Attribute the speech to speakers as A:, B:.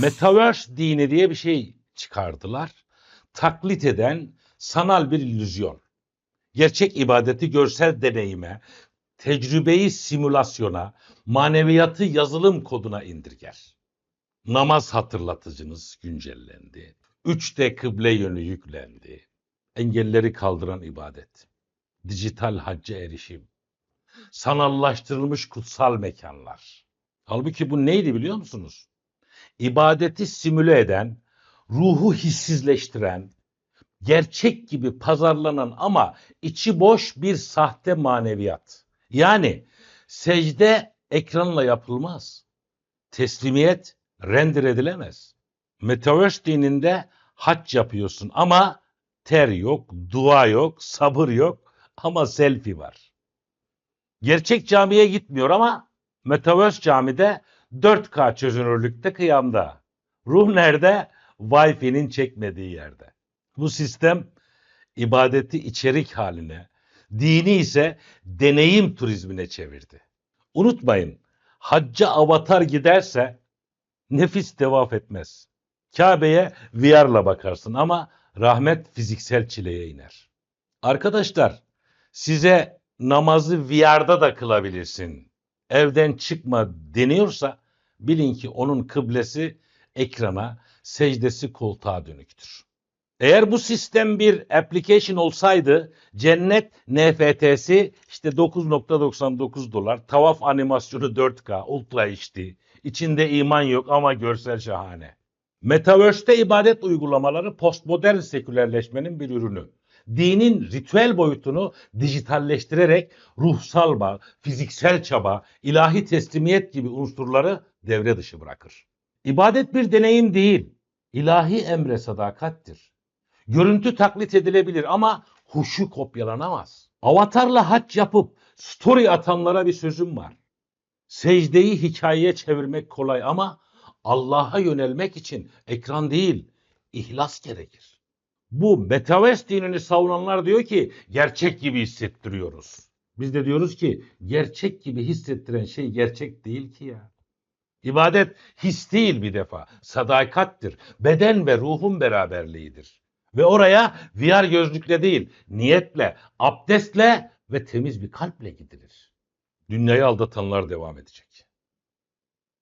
A: Metaverse dini diye bir şey çıkardılar. Taklit eden sanal bir illüzyon. Gerçek ibadeti görsel deneyime, tecrübeyi simülasyona, maneviyatı yazılım koduna indirger. Namaz hatırlatıcınız güncellendi. 3D kıble yönü yüklendi. Engelleri kaldıran ibadet. Dijital hacca erişim. Sanallaştırılmış kutsal mekanlar. Halbuki bu neydi biliyor musunuz? İbadeti simüle eden, ruhu hissizleştiren, gerçek gibi pazarlanan ama içi boş bir sahte maneviyat. Yani secde ekranla yapılmaz. Teslimiyet render edilemez. Metaverse dininde hac yapıyorsun ama ter yok, dua yok, sabır yok ama selfie var. Gerçek camiye gitmiyor ama Metaverse camide 4K çözünürlükte kıyamda. Ruh nerede? Wi-Fi'nin çekmediği yerde. Bu sistem ibadeti içerik haline, dini ise deneyim turizmine çevirdi. Unutmayın, hacca avatar giderse nefis tevaf etmez. Kabe'ye VR'la bakarsın ama rahmet fiziksel çileye iner. Arkadaşlar size namazı VR'da da kılabilirsin. Evden çıkma deniyorsa bilin ki onun kıblesi ekrana, secdesi koltuğa dönüktür. Eğer bu sistem bir application olsaydı cennet NFT'si işte 9.99 dolar, tavaf animasyonu 4K, Ultra HD, içinde iman yok ama görsel şahane. Metaverse'te ibadet uygulamaları postmodern sekülerleşmenin bir ürünü. Dinin ritüel boyutunu dijitalleştirerek ruhsal bağ, fiziksel çaba, ilahi teslimiyet gibi unsurları devre dışı bırakır. İbadet bir deneyim değil, ilahi emre sadakattir. Görüntü taklit edilebilir ama huşu kopyalanamaz. Avatarla hac yapıp story atanlara bir sözüm var. Secdeyi hikayeye çevirmek kolay ama Allah'a yönelmek için ekran değil, ihlas gerekir. Bu Metaverse dinini savunanlar diyor ki gerçek gibi hissettiriyoruz. Biz de diyoruz ki gerçek gibi hissettiren şey gerçek değil ki ya. İbadet his değil bir defa, sadakattir. Beden ve ruhun beraberliğidir. Ve oraya VR gözlükle değil, niyetle, abdestle ve temiz bir kalple gidilir. Dünyayı aldatanlar devam edecek.